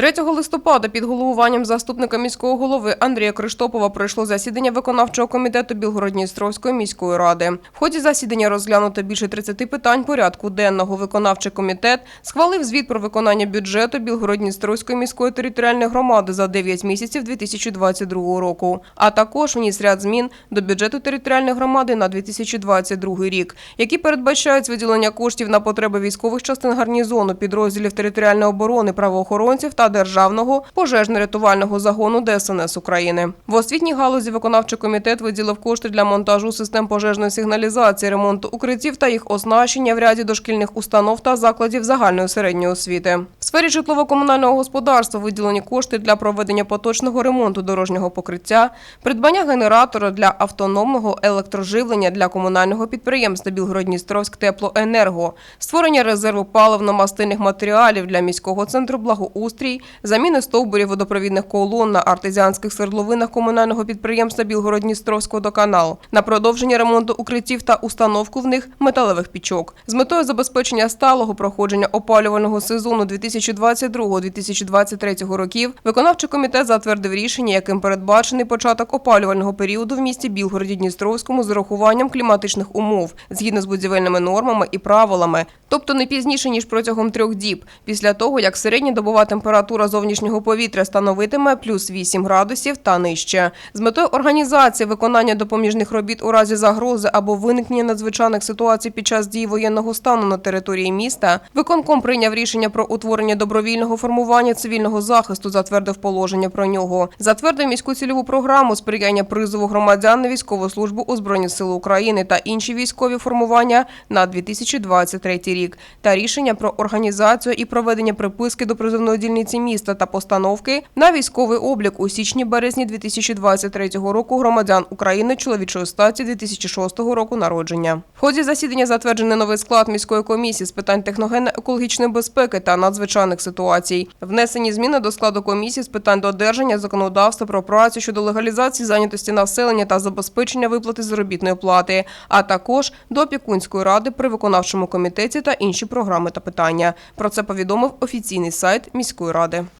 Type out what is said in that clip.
3 листопада під головуванням заступника міського голови Андрія Криштопова пройшло засідання виконавчого комітету Білгородністровської міської ради. В ході засідання розглянуто більше 30 питань порядку денного. Виконавчий комітет схвалив звіт про виконання бюджету Білгородністровської міської територіальної громади за 9 місяців 2022 року, а також вніс ряд змін до бюджету територіальної громади на 2022 рік, які передбачають виділення коштів на потреби військових частин гарнізону, підрозділів територіальної оборони, правоохоронців та державного пожежно-рятувального загону ДСНС України. В освітній галузі виконавчий комітет виділив кошти для монтажу систем пожежної сигналізації, ремонту укриттів та їх оснащення в ряді дошкільних установ та закладів загальної середньої освіти. В сфері житлово-комунального господарства виділені кошти для проведення поточного ремонту дорожнього покриття, придбання генератора для автономного електроживлення для комунального підприємства Білгородністровськ Теплоенерго, створення резерву паливно-мастильних матеріалів для міського центру благоустрій, заміни стовбурів водопровідних колон на артезіанських свердловинах комунального підприємства Білгородністровського доканал, на продовження ремонту укриттів та установку в них металевих пічок з метою забезпечення сталого проходження опалювального сезону 2022-2023 років. Виконавчий комітет затвердив рішення, яким передбачений початок опалювального періоду в місті Білгороді Дністровському з урахуванням кліматичних умов згідно з будівельними нормами і правилами, тобто не пізніше ніж протягом трьох діб, після того як середньодобова температура зовнішнього повітря становитиме плюс 8 градусів та нижче. З метою організації виконання допоміжних робіт у разі загрози або виникнення надзвичайних ситуацій під час дії воєнного стану на території міста, виконком прийняв рішення про утворення добровільного формування цивільного захисту, затвердив положення про нього. Затвердив міську цільову програму сприяння призову громадян на військову службу у Збройні Сили України та інші військові формування на 2023 рік та рішення про організацію і проведення приписки до призовної дільниці міста та постановки на військовий облік у січні-березні 2023 року громадян України чоловічої статі 2006 року народження. В ході засідання затверджений новий склад міської комісії з питань техногенно-екологічної безпеки та надзвичайних ситуацій. Внесені зміни до складу комісії з питань додержання законодавства про працю щодо легалізації зайнятості населення та забезпечення виплати заробітної плати, а також до опікунської ради при виконавчому комітеті та інші програми та питання. Про це повідомив офіційний сайт міської ради.